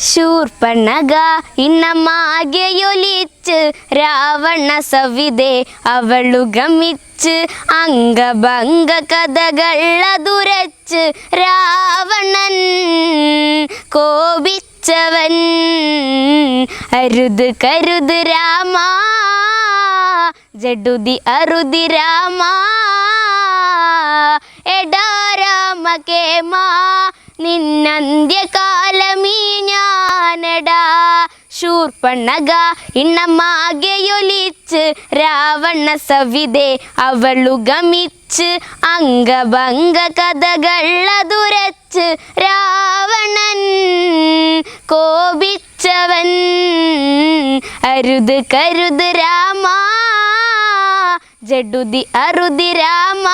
ശൂർപ്പണക ഇന്നമാകെയൊലിച്ച് രാവണ സവിതെ അവളു ഗമിച്ച് അംഗഭംഗ കഥകളതുരച്ച് രാവണൻ കോപിച്ചവൻ. അരുത് കരുത് രാമ ജഡുതി അരുതി രാമ. എടാ രാമ കേമ നിന്നന്ത്യകാലമീ ശൂർപ്പണക ഇണ്ണമാകെയൊലിച്ച് രാവണ സവിതെ അവളു ഗമിച്ച് അംഗഭംഗ കഥകളതുരച്ച് രാവണൻ കോപിച്ചവൻ. അരുത് കരുത് രാമാ ജഡുതി അരുതി രാമ.